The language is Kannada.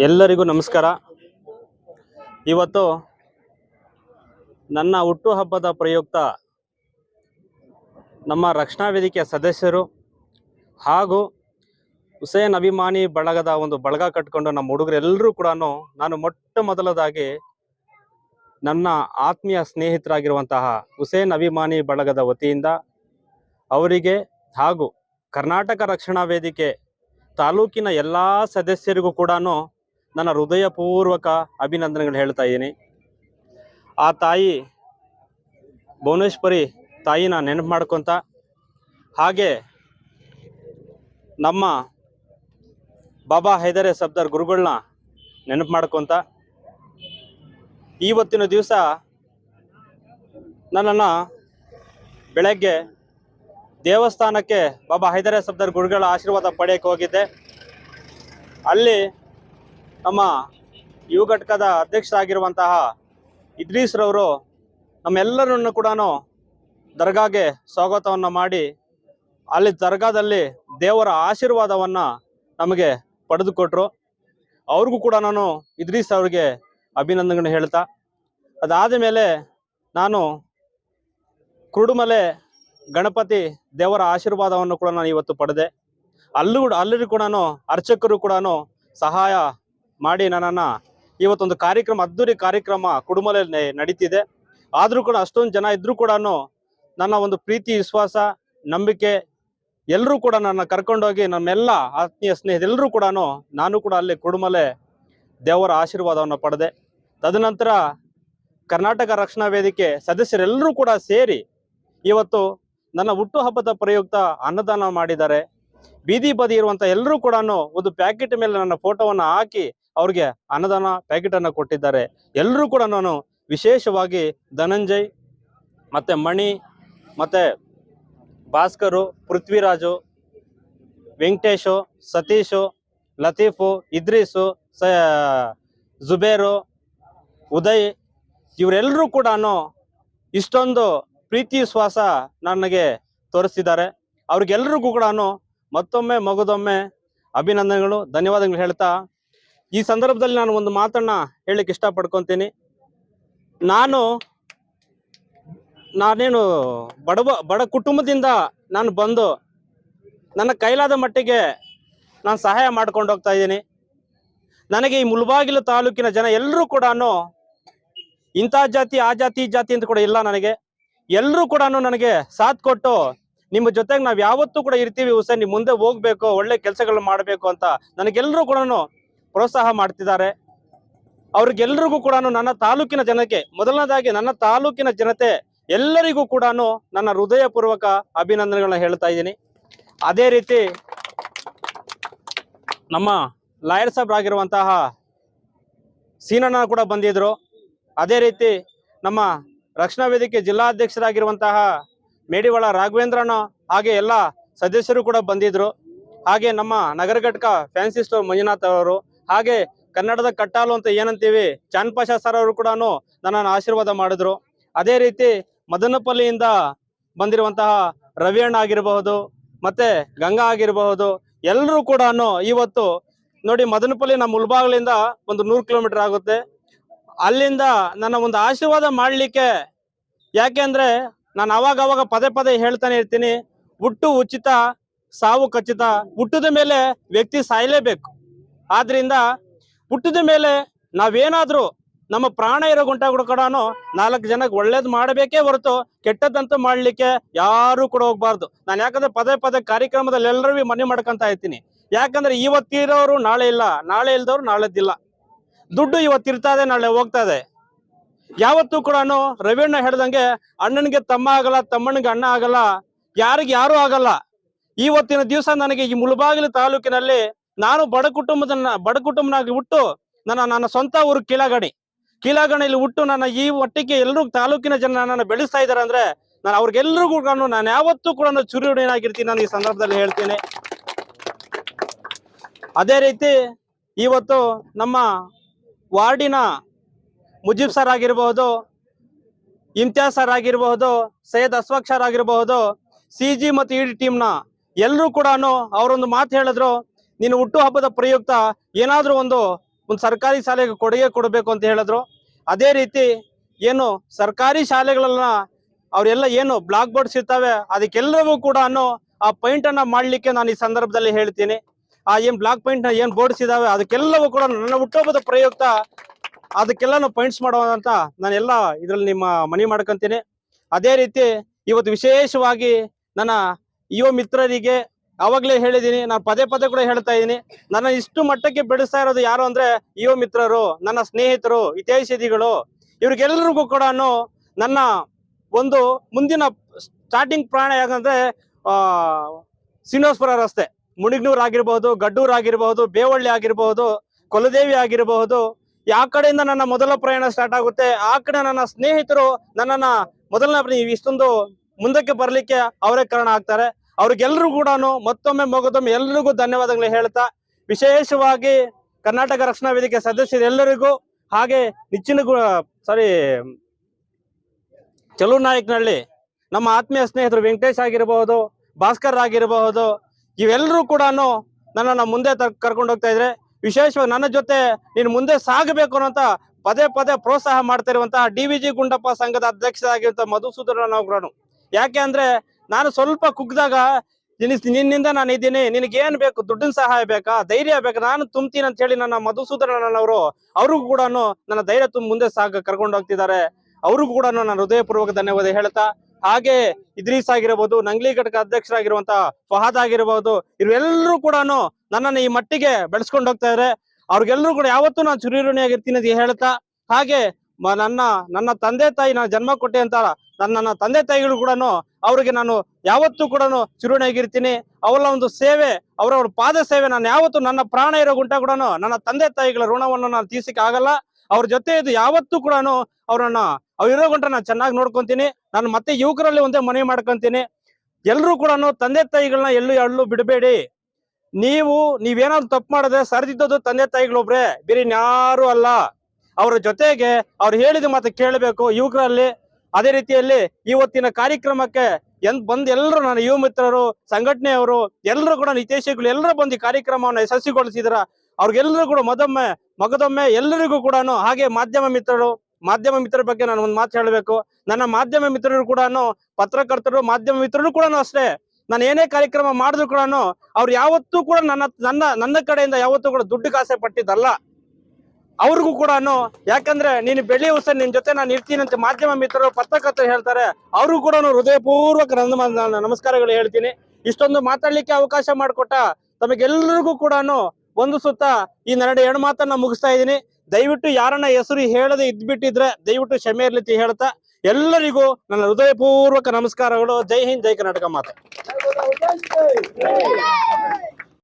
ಎಲ್ಲರಿಗೂ ನಮಸ್ಕಾರ. ಇವತ್ತು ನನ್ನ ಹುಟ್ಟುಹಬ್ಬದ ಪ್ರಯುಕ್ತ ನಮ್ಮ ರಕ್ಷಣಾ ವೇದಿಕೆಯ ಸದಸ್ಯರು ಹಾಗೂ ಹುಸೇನ್ ಅಭಿಮಾನಿ ಬಳಗದ ಒಂದು ಬಳಗ ಕಟ್ಕೊಂಡು ನಮ್ಮ ಹುಡುಗರೆಲ್ಲರೂ ಕೂಡ ನಾನು ಮೊಟ್ಟ ಮೊದಲದಾಗಿ ನನ್ನ ಆತ್ಮೀಯ ಸ್ನೇಹಿತರಾಗಿರುವಂತಹ ಹುಸೇನ್ ಅಭಿಮಾನಿ ಬಳಗದ ವತಿಯಿಂದ ಅವರಿಗೆ ಹಾಗೂ ಕರ್ನಾಟಕ ರಕ್ಷಣಾ ವೇದಿಕೆ ತಾಲೂಕಿನ ಎಲ್ಲ ಸದಸ್ಯರಿಗೂ ಕೂಡ ನನ್ನ ಹೃದಯಪೂರ್ವಕ ಅಭಿನಂದನೆಗಳು ಹೇಳ್ತಾ ಇದ್ದೀನಿ. ಆ ತಾಯಿ ಭುವನೇಶ್ವರಿ ತಾಯಿನ ನೆನಪು ಮಾಡ್ಕೊತ, ಹಾಗೆ ನಮ್ಮ ಬಾಬಾ ಹೈದರೇ ಸಬ್ದಾರ್ ಗುರುಗಳನ್ನ ನೆನಪು ಮಾಡ್ಕೊತ ಇವತ್ತಿನ ದಿವಸ ನನ್ನನ್ನು ಬೆಳಗ್ಗೆ ದೇವಸ್ಥಾನಕ್ಕೆ ಬಾಬಾ ಹೈದರ ಸಬ್ದರ್ ಗುರುಗಳ ಆಶೀರ್ವಾದ ಪಡೆಯಕ್ಕೆ ಹೋಗಿದ್ದೆ. ಅಲ್ಲಿ ನಮ್ಮ ಯುವ ಘಟಕದ ಅಧ್ಯಕ್ಷರಾಗಿರುವಂತಹ ಇದ್ರೀಸ್ರವರು ನಮ್ಮೆಲ್ಲರನ್ನು ಕೂಡ ದರ್ಗಾಗೆ ಸ್ವಾಗತವನ್ನು ಮಾಡಿ, ಅಲ್ಲಿ ದರ್ಗಾದಲ್ಲಿ ದೇವರ ಆಶೀರ್ವಾದವನ್ನು ನಮಗೆ ಪಡೆದುಕೊಟ್ರು. ಅವ್ರಿಗೂ ಕೂಡ ನಾನು ಇದ್ರೀಸ್ ಅವ್ರಿಗೆ ಅಭಿನಂದನೆ ಹೇಳ್ತಾ, ಅದಾದ ಮೇಲೆ ನಾನು ಕುರುಡುಮಲೆ ಗಣಪತಿ ದೇವರ ಆಶೀರ್ವಾದವನ್ನು ಕೂಡ ನಾನು ಇವತ್ತು ಪಡೆದೆ. ಅಲ್ಲೂ ಕೂಡ ಅಲ್ಲಿ ಕೂಡ ಅರ್ಚಕರು ಕೂಡ ಸಹಾಯ ಮಾಡಿ ನನ್ನನ್ನು ಇವತ್ತೊಂದು ಕಾರ್ಯಕ್ರಮ ಅದ್ದೂರಿ ಕಾರ್ಯಕ್ರಮ ಕುಡುಮಲೆ ನಡೀತಿದೆ. ಆದರೂ ಕೂಡ ಅಷ್ಟೊಂದು ಜನ ಇದ್ರೂ ಕೂಡ ನನ್ನ ಒಂದು ಪ್ರೀತಿ, ವಿಶ್ವಾಸ, ನಂಬಿಕೆ ಎಲ್ಲರೂ ಕೂಡ ನನ್ನ ಕರ್ಕೊಂಡೋಗಿ ನಮ್ಮೆಲ್ಲ ಆತ್ಮೀಯ ಸ್ನೇಹಿತರೆಲ್ಲರೂ ಕೂಡ ನಾನು ಕೂಡ ಅಲ್ಲಿ ಕುಡುಮಲೆ ದೇವರ ಆಶೀರ್ವಾದವನ್ನು ಪಡೆದೆ. ತದನಂತರ ಕರ್ನಾಟಕ ರಕ್ಷಣಾ ವೇದಿಕೆ ಸದಸ್ಯರೆಲ್ಲರೂ ಕೂಡ ಸೇರಿ ಇವತ್ತು ನನ್ನ ಹುಟ್ಟುಹಬ್ಬದ ಪ್ರಯುಕ್ತ ಅನ್ನದಾನ ಮಾಡಿದ್ದಾರೆ. ಬೀದಿ ಬದಿ ಇರುವಂತ ಎಲ್ಲರೂ ಕೂಡ ಒಂದು ಪ್ಯಾಕೆಟ್ ಮೇಲೆ ನನ್ನ ಫೋಟೋವನ್ನು ಹಾಕಿ ಅವ್ರಿಗೆ ಅನ್ನದಾನ ಪ್ಯಾಕೆಟ್ ಅನ್ನು ಕೊಟ್ಟಿದ್ದಾರೆ. ಎಲ್ಲರೂ ಕೂಡ ನಾನು ವಿಶೇಷವಾಗಿ ಧನಂಜಯ್, ಮತ್ತೆ ಮಣಿ, ಮತ್ತೆ ಭಾಸ್ಕರು, ಪೃಥ್ವಿರಾಜು, ವೆಂಕಟೇಶು, ಸತೀಶು, ಲತೀಫು, ಇದ್ರೀಸು, ಸ, ಜುಬೇರು, ಉದಯ್ ಇವರೆಲ್ಲರೂ ಕೂಡ ಇಷ್ಟೊಂದು ಪ್ರೀತಿ ಶ್ವಾಸ ನನಗೆ ತೋರಿಸ್ತಿದ್ದಾರೆ. ಅವ್ರಿಗೆಲ್ರಿಗೂ ಕೂಡ ಮತ್ತೊಮ್ಮೆ ಮಗದೊಮ್ಮೆ ಅಭಿನಂದನೆಗಳು, ಧನ್ಯವಾದಗಳು ಹೇಳ್ತಾ, ಈ ಸಂದರ್ಭದಲ್ಲಿ ನಾನು ಒಂದು ಮಾತನ್ನ ಹೇಳಲಿಕ್ಕೆ ಇಷ್ಟಪಡ್ಕೊತೀನಿ. ನಾನು, ನಾನೇನು ಬಡವ, ಬಡ ಕುಟುಂಬದಿಂದ ನಾನು ಬಂದು ನನ್ನ ಕೈಲಾದ ಮಟ್ಟಿಗೆ ನಾನು ಸಹಾಯ ಮಾಡ್ಕೊಂಡು ಹೋಗ್ತಾ ಇದ್ದೀನಿ. ನನಗೆ ಈ ಮುಲ್ಬಾಗಿಲು ತಾಲೂಕಿನ ಜನ ಎಲ್ಲರೂ ಕೂಡ ಇಂಥ ಜಾತಿ, ಆ ಜಾತಿ, ಈ ಜಾತಿ ಅಂತ ಕೂಡ ಇಲ್ಲ ನನಗೆ. ಎಲ್ಲರೂ ಕೂಡ ನನಗೆ ಸಾಥ್ ಕೊಟ್ಟು ನಿಮ್ಮ ಜೊತೆಗೆ ನಾವು ಯಾವತ್ತೂ ಕೂಡ ಇರ್ತೀವಿ ಹುಸೇನ್, ನೀವು ಮುಂದೆ ಹೋಗ್ಬೇಕು, ಒಳ್ಳೆ ಕೆಲಸಗಳು ಮಾಡಬೇಕು ಅಂತ ನನಗೆಲ್ಲರೂ ಕೂಡ ಪ್ರೋತ್ಸಾಹ ಮಾಡ್ತಿದ್ದಾರೆ. ಅವ್ರಿಗೆಲ್ರಿಗೂ ಕೂಡ ನನ್ನ ತಾಲೂಕಿನ ಜನಕ್ಕೆ, ಮೊದಲನೇದಾಗಿ ನನ್ನ ತಾಲೂಕಿನ ಜನತೆ ಎಲ್ಲರಿಗೂ ಕೂಡ ನನ್ನ ಹೃದಯಪೂರ್ವಕ ಅಭಿನಂದನೆಗಳನ್ನ ಹೇಳ್ತಾ ಇದ್ದೀನಿ. ಅದೇ ರೀತಿ ನಮ್ಮ ಲಾಯರ್ ಸಾಬ್ ಆಗಿರುವಂತಹ ಸೀನಣ್ಣ ಕೂಡ ಬಂದಿದ್ರು. ಅದೇ ರೀತಿ ನಮ್ಮ ರಕ್ಷಣಾ ವೇದಿಕೆ ಜಿಲ್ಲಾಧ್ಯಕ್ಷರಾಗಿರುವಂತಹ ಮೇಡಿವಾಳ ರಾಘವೇಂದ್ರನ ಹಾಗೆ ಎಲ್ಲ ಸದಸ್ಯರು ಕೂಡ ಬಂದಿದ್ರು. ಹಾಗೆ ನಮ್ಮ ನಗರ ಘಟಕ ಫ್ಯಾನ್ಸಿ ಸ್ಟೋರ್ ಮಂಜುನಾಥ್ ಅವರು ಹಾಗೆ ಕನ್ನಡದ ಕಟ್ಟಾಲು ಅಂತ ಏನಂತೀವಿ ಚಾನ್ಪಾಷಾ ಸರ್ ಅವರು ಕೂಡ ನನ್ನನ್ನು ಆಶೀರ್ವಾದ ಮಾಡಿದ್ರು. ಅದೇ ರೀತಿ ಮದನಪಲ್ಲಿಯಿಂದ ಬಂದಿರುವಂತಹ ರವಿ ಅಣ್ಣ ಆಗಿರಬಹುದು, ಮತ್ತೆ ಗಂಗಾ ಆಗಿರಬಹುದು, ಎಲ್ಲರೂ ಕೂಡ ಇವತ್ತು ನೋಡಿ ಮದನಪಲ್ಲಿ ನಮ್ಮ ಮುಲ್ಬಾಗ್ಲಿಂದ ಒಂದು ನೂರು ಕಿಲೋಮೀಟರ್ ಆಗುತ್ತೆ. ಅಲ್ಲಿಂದ ನನ್ನ ಒಂದು ಆಶೀರ್ವಾದ ಮಾಡಲಿಕ್ಕೆ ಯಾಕೆಂದ್ರೆ ನಾನು ಅವಾಗ ಅವಾಗ ಪದೇ ಪದೇ ಹೇಳ್ತಾನೆ ಇರ್ತೀನಿ, ಹುಟ್ಟು ಉಚಿತ, ಸಾವು ಖಚಿತ, ಹುಟ್ಟಿದ ಮೇಲೆ ವ್ಯಕ್ತಿ ಸಾಯಲೇಬೇಕು. ಆದ್ರಿಂದ ಹುಟ್ಟಿದ ಮೇಲೆ ನಾವೇನಾದರೂ ನಮ್ಮ ಪ್ರಾಣ ಇರೋ ಗುಂಟ ಕೂಡ ನಾಲ್ಕು ಜನಕ್ಕೆ ಒಳ್ಳೇದು ಮಾಡಬೇಕೇ ಹೊರತು ಕೆಟ್ಟದ್ದಂತೂ ಮಾಡ್ಲಿಕ್ಕೆ ಯಾರು ಕೂಡ ಹೋಗ್ಬಾರ್ದು. ನಾನು ಯಾಕಂದ್ರೆ ಪದೇ ಪದೇ ಕಾರ್ಯಕ್ರಮದಲ್ಲಿ ಎಲ್ಲರೂ ಮನೆ ಮಾಡ್ಕೊಂತ ಇರ್ತೀನಿ. ಯಾಕಂದ್ರೆ ಇವತ್ತಿರೋರು ನಾಳೆ ಇಲ್ಲ, ನಾಳೆ ಇಲ್ದವ್ರು ನಾಳೆದಿಲ್ಲ. ದುಡ್ಡು ಇವತ್ತಿರ್ತದೆ ನಾಳೆ ಹೋಗ್ತಾ ಇದೆ. ಯಾವತ್ತೂ ಕೂಡ ರವಿಣ್ಣ ಹೇಳ್ದಂಗೆ, ಅಣ್ಣನಿಗೆ ತಮ್ಮ ಆಗಲ್ಲ, ತಮ್ಮನಿಗೆ ಅಣ್ಣ ಆಗಲ್ಲ, ಯಾರಿಗೆ ಯಾರು ಆಗಲ್ಲ. ಇವತ್ತಿನ ದಿವಸ ನನಗೆ ಈ ಮುಳಬಾಗಿಲು ತಾಲೂಕಿನಲ್ಲಿ ನಾನು ಬಡ ಕುಟುಂಬದ ಬಡ ಕುಟುಂಬನಾಗಿ ಹುಟ್ಟು ನನ್ನ ನನ್ನ ಸ್ವಂತ ಊರು ಕೀಳಗಣಿ. ಕೀಳಗಣಿಯಲ್ಲಿ ಹುಟ್ಟು ನನ್ನ ಈ ಒಟ್ಟಿಗೆ ಎಲ್ಲರೂ ತಾಲೂಕಿನ ಜನ ನನ್ನನ್ನು ಬೆಳೆಸ್ತಾ ಇದ್ದಾರೆ ಅಂದ್ರೆ ನಾನು ಅವ್ರಿಗೆಲ್ಲರಿಗೂ ಕೂಡ ನಾನು ಯಾವತ್ತೂ ಕೂಡ ಚುರುಡಿನಾಗಿರ್ತೀನಿ ನಾನು ಈ ಸಂದರ್ಭದಲ್ಲಿ ಹೇಳ್ತೀನಿ. ಅದೇ ರೀತಿ ಇವತ್ತು ನಮ್ಮ ವಾರ್ಡಿನ ಮುಜೀಬ್ ಸರ್ ಆಗಿರಬಹುದು, ಇಮ್ತಿಯಾಜ್ ಸರ್ ಆಗಿರಬಹುದು, ಸೈಯದ್ ಅಸ್ವಾಕ್ ಸರ್ ಆಗಿರಬಹುದು, ಸಿ ಜಿ ಮತ್ತು ಇಡಿ ಟೀಮ್ನ ಎಲ್ಲರೂ ಕೂಡ ಅವರೊಂದು ಮಾತು ಹೇಳಿದ್ರು, ನೀನು ಹುಟ್ಟುಹಬ್ಬದ ಪ್ರಯುಕ್ತ ಏನಾದರೂ ಒಂದು ಒಂದು ಸರ್ಕಾರಿ ಶಾಲೆಗೆ ಕೊಡುಗೆ ಕೊಡಬೇಕು ಅಂತ ಹೇಳಿದ್ರು. ಅದೇ ರೀತಿ ಏನು ಸರ್ಕಾರಿ ಶಾಲೆಗಳನ್ನ ಅವರೆಲ್ಲ ಏನು ಬ್ಲಾಕ್ ಬೋರ್ಡ್ಸ್ ಇರ್ತವೆ ಅದಕ್ಕೆಲ್ಲವೂ ಕೂಡ ಆ ಪಾಯಿಂಟ್ ಅನ್ನ ಮಾಡ್ಲಿಕ್ಕೆ ನಾನು ಈ ಸಂದರ್ಭದಲ್ಲಿ ಹೇಳ್ತೀನಿ. ಆ ಏನ್ ಬ್ಲಾಕ್ ಪಾಯಿಂಟ್ನ ಏನ್ ಬೋರ್ಡ್ಸ್ ಇದಾವೆ, ಅದಕ್ಕೆಲ್ಲವೂ ಕೂಡ ನನ್ನ ಹುಟ್ಟುಹಬ್ಬದ ಪ್ರಯುಕ್ತ ಅದಕ್ಕೆಲ್ಲಾನು ಪಾಯಿಂಟ್ಸ್ ಮಾಡುವಂತ ನಾನೆಲ್ಲ ಇದ್ರಲ್ಲಿ ನಿಮ್ಮ ಮನಿ ಮಾಡ್ಕೊಂತೀನಿ. ಅದೇ ರೀತಿ ಇವತ್ತು ವಿಶೇಷವಾಗಿ ನನ್ನ ಯುವ ಮಿತ್ರರಿಗೆ ಅವಾಗಲೇ ಹೇಳಿದ್ದೀನಿ ನಾನು ಪದೇ ಪದೇ ಕೂಡ ಹೇಳ್ತಾ ಇದ್ದೀನಿ ನನ್ನ ಇಷ್ಟು ಮಟ್ಟಕ್ಕೆ ಬೆಳೆಸ್ತಾ ಇರೋದು ಯಾರು ಅಂದ್ರೆ ಯುವ ಮಿತ್ರರು, ನನ್ನ ಸ್ನೇಹಿತರು ಇತಿಹಾಸಿಗಳು ಇವ್ರಿಗೆಲ್ಲರಿಗೂ ಕೂಡ ನನ್ನ ಒಂದು ಮುಂದಿನ ಸ್ಟಾರ್ಟಿಂಗ್ ಪ್ರಾಣ ಯಾಕಂದ್ರೆ, ಆ ಶ್ರೀನಿವಾಸಪುರ ರಸ್ತೆ. ಮುಣಿಗ್ನೂರ್ ಆಗಿರ್ಬಹುದು ಗಡ್ಡೂರ್ ಆಗಿರಬಹುದು ಬೇವಳ್ಳಿ ಆಗಿರಬಹುದು ಕೊಲದೇವಿ ಆಗಿರಬಹುದು ಯಾವ ಕಡೆಯಿಂದ ನನ್ನ ಮೊದಲ ಪ್ರಯಾಣ ಸ್ಟಾರ್ಟ್ ಆಗುತ್ತೆ. ಆ ಕಡೆ ನನ್ನ ಸ್ನೇಹಿತರು ನನ್ನನ್ನ ಮೊದಲನೇ ಇಷ್ಟೊಂದು ಮುಂದಕ್ಕೆ ಬರಲಿಕ್ಕೆ ಅವರೇ ಕಾರಣ ಆಗ್ತಾರೆ. ಅವ್ರಿಗೆಲ್ಲರೂ ಕೂಡ ಮತ್ತೊಮ್ಮೆ ಮಗದೊಮ್ಮೆ ಎಲ್ರಿಗೂ ಧನ್ಯವಾದಗಳು ಹೇಳ್ತಾ, ವಿಶೇಷವಾಗಿ ಕರ್ನಾಟಕ ರಕ್ಷಣಾ ವೇದಿಕೆ ಸದಸ್ಯರೆಲ್ಲರಿಗೂ ಹಾಗೆ ನಿಚ್ಚಿನ ಸಾರಿ ಚಲೂರ್ ನಾಯಕ್ನಹಳ್ಳಿ ನಮ್ಮ ಆತ್ಮೀಯ ಸ್ನೇಹಿತರು ವೆಂಕಟೇಶ್ ಆಗಿರಬಹುದು ಭಾಸ್ಕರ್ ಆಗಿರಬಹುದು ಇವೆಲ್ಲರೂ ಕೂಡ ನನ್ನನ್ನು ಮುಂದೆ ಕರ್ಕೊಂಡು ಹೋಗ್ತಾ ಇದ್ರೆ ವಿಶೇಷವಾಗಿ ನನ್ನ ಜೊತೆ ನೀನು ಮುಂದೆ ಸಾಗಬೇಕು ಅನ್ನೋಂತ ಪದೇ ಪದೇ ಪ್ರೋತ್ಸಾಹ ಮಾಡ್ತಾ ಇರುವಂತಹ ಡಿ ವಿ ಜಿ ಗುಂಡಪ್ಪ ಸಂಘದ ಅಧ್ಯಕ್ಷರಾಗಿರುವಂತಹ ಮಧುಸೂದನ ಅವರನ್ನು ಯಾಕೆ ಅಂದ್ರೆ ನಾನು ಸ್ವಲ್ಪ ಕುಗ್ದಾಗ ನಿನ್- ನಿನ್ನಿಂದ ನಾನು ಇದ್ದೀನಿ ನಿನಗೆ ಏನ್ ಬೇಕು, ದುಡ್ಡಿನ ಸಹಾಯ ಬೇಕಾ, ಧೈರ್ಯ ಬೇಕಾ, ನಾನು ತುಂಬ್ತೀನಿ ಅಂತ ಹೇಳಿ ನನ್ನ ಮಧುಸೂದನವರು ಅವ್ರಿಗೂ ಕೂಡ ನನ್ನ ಧೈರ್ಯ ತುಂಬ ಮುಂದೆ ಸಾಗ, ಕರ್ಕೊಂಡು ಹೋಗ್ತಿದ್ದಾರೆ. ಅವ್ರಿಗೂ ಕೂಡ ನಾನು ಹೃದಯಪೂರ್ವಕ ಧನ್ಯವಾದ ಹೇಳ್ತಾ ಹಾಗೆ ಇದ್ರೀಸ್ ಆಗಿರಬಹುದು ನಂಗ್ಲಿ ಘಟಕ ಅಧ್ಯಕ್ಷರಾಗಿರುವಂತಹ ಫಹಾದ್ ಆಗಿರಬಹುದು ಇವೆಲ್ಲರೂ ಕೂಡ ನನ್ನನ್ನ ಈ ಮಟ್ಟಿಗೆ ಬೆಳೆಸ್ಕೊಂಡು ಹೋಗ್ತಾ ಇದ್ರೆ. ಅವ್ರಿಗೆಲ್ಲರೂ ಕೂಡ ಯಾವತ್ತೂ ನಾನು ಚುರಿಋಣಿಯಾಗಿರ್ತೀನಿ ಅಂತ ಹೇಳ್ತಾ, ಹಾಗೆ ನನ್ನ ನನ್ನ ತಂದೆ ತಾಯಿ ನಾನು ಜನ್ಮ ಕೊಟ್ಟೆ ಅಂತ ನನ್ನ ತಂದೆ ತಾಯಿಗಳು ಕೂಡ ಅವ್ರಿಗೆ ನಾನು ಯಾವತ್ತೂ ಕೂಡ ಚುರುಣಿಯಾಗಿರ್ತೀನಿ ಅವರ ಒಂದು ಸೇವೆ, ಅವರ ಒಂದು ಪಾದ ಸೇವೆ, ನಾನು ಯಾವತ್ತೂ ನನ್ನ ಪ್ರಾಣ ಇರೋ ಗುಂಟ ಕೂಡ ನನ್ನ ತಂದೆ ತಾಯಿಗಳ ಋಣವನ್ನು ನಾನು ತೀರ್ಸಕ್ಕೆ ಆಗಲ್ಲ. ಅವ್ರ ಜೊತೆ ಇದು ಯಾವತ್ತೂ ಕೂಡ ಅವ್ರನ್ನ ಅವ್ರಿರೋ ಗುಂಟ ನಾನು ಚೆನ್ನಾಗಿ ನೋಡ್ಕೊಂತೀನಿ. ನಾನು ಮತ್ತೆ ಯುವಕರಲ್ಲಿ ಒಂದೇ ಮನವಿ ಮಾಡ್ಕೊಂತೀನಿ. ಎಲ್ಲರೂ ಕೂಡ ತಂದೆ ತಾಯಿಗಳನ್ನ ಎಲ್ಲೂ ಎಳ್ಳು ಬಿಡಬೇಡಿ. ನೀವು, ನೀವೇನಾದ್ರು ತಪ್ಪು ಮಾಡಿದ್ರೆ ಸರಿದಿದ್ದದು ತಂದೆ ತಾಯಿಗಳೊಬ್ರೆ, ಬೇರೆ ಯಾರು ಅಲ್ಲ. ಅವರ ಜೊತೆಗೆ ಅವ್ರು ಹೇಳಿದ ಮಾತು ಕೇಳಬೇಕು. ಯುವಕರಲ್ಲಿ ಅದೇ ರೀತಿಯಲ್ಲಿ ಇವತ್ತಿನ ಕಾರ್ಯಕ್ರಮಕ್ಕೆ ಎಂದ್ ಬಂದ್ ಎಲ್ಲರೂ ನನ್ನ ಯುವ ಮಿತ್ರರು, ಸಂಘಟನೆಯವರು ಎಲ್ಲರೂ ಕೂಡ ಹಿತೇಶಿಗಳು ಎಲ್ಲರೂ ಬಂದು ಈ ಕಾರ್ಯಕ್ರಮವನ್ನು ಯಶಸ್ವಿಗೊಳಿಸಿದ್ರ. ಅವ್ರಿಗೆಲ್ಲರೂ ಕೂಡ ಮದೊಮ್ಮೆ, ಮಗದೊಮ್ಮೆ ಎಲ್ಲರಿಗೂ ಕೂಡ ಹಾಗೆ ಮಾಧ್ಯಮ ಮಿತ್ರರು ಮಾಧ್ಯಮ ಮಿತ್ರರ ಬಗ್ಗೆ ನಾನು ಒಂದು ಮಾತು ಹೇಳಬೇಕು. ನನ್ನ ಮಾಧ್ಯಮ ಮಿತ್ರರು ಕೂಡ ಪತ್ರಕರ್ತರು, ಮಾಧ್ಯಮ ಮಿತ್ರರು ಕೂಡ ಅಷ್ಟೇ. ನಾನು ಏನೇ ಕಾರ್ಯಕ್ರಮ ಮಾಡಿದ್ರು ಕೂಡ ಅವ್ರು ಯಾವತ್ತೂ ಕೂಡ ನನ್ನ ನನ್ನ ನನ್ನ ಕಡೆಯಿಂದ ಯಾವತ್ತೂ ಕೂಡ ದುಡ್ಡು ಕಾಸೆ ಪಟ್ಟಿದ್ದಲ್ಲ. ಅವ್ರಿಗೂ ಕೂಡ ಯಾಕಂದ್ರೆ ನೀನು ಬೆಳ್ಳಿ ಉಸ ನಿನ್ ಜೊತೆ ನಾನು ಇರ್ತೀನಿ ಅಂತ ಮಾಧ್ಯಮ ಮಿತ್ರರು, ಪತ್ರಕರ್ತರು ಹೇಳ್ತಾರೆ. ಅವ್ರಿಗೂ ಕೂಡ ಹೃದಯಪೂರ್ವಕ ನನ್ನ ನಮಸ್ಕಾರಗಳು ಹೇಳ್ತೀನಿ. ಇಷ್ಟೊಂದು ಮಾತಾಡ್ಲಿಕ್ಕೆ ಅವಕಾಶ ಮಾಡಿಕೊಟ್ಟ ತಮಗೆಲ್ಲರಿಗೂ ಕೂಡ ಒಂದು ಸುತ್ತ ಈ ನರಡೆ ಎರಡು ಮಾತನ್ನ ಮುಗಿಸ್ತಾ ಇದ್ದೀನಿ. ದಯವಿಟ್ಟು ಯಾರನ್ನ ಹೆಸರು ಹೇಳದೆ ಇದ್ಬಿಟ್ಟಿದ್ರೆ ದಯವಿಟ್ಟು ಕ್ಷಮೆ ಇರ್ಲಿತಿ ಹೇಳ್ತಾ ಎಲ್ಲರಿಗೂ ನನ್ನ ಹೃದಯಪೂರ್ವಕ ನಮಸ್ಕಾರಗಳು. ಜೈ ಹಿಂದ್, ಜೈ ಕರ್ನಾಟಕ ಮಾತೆ.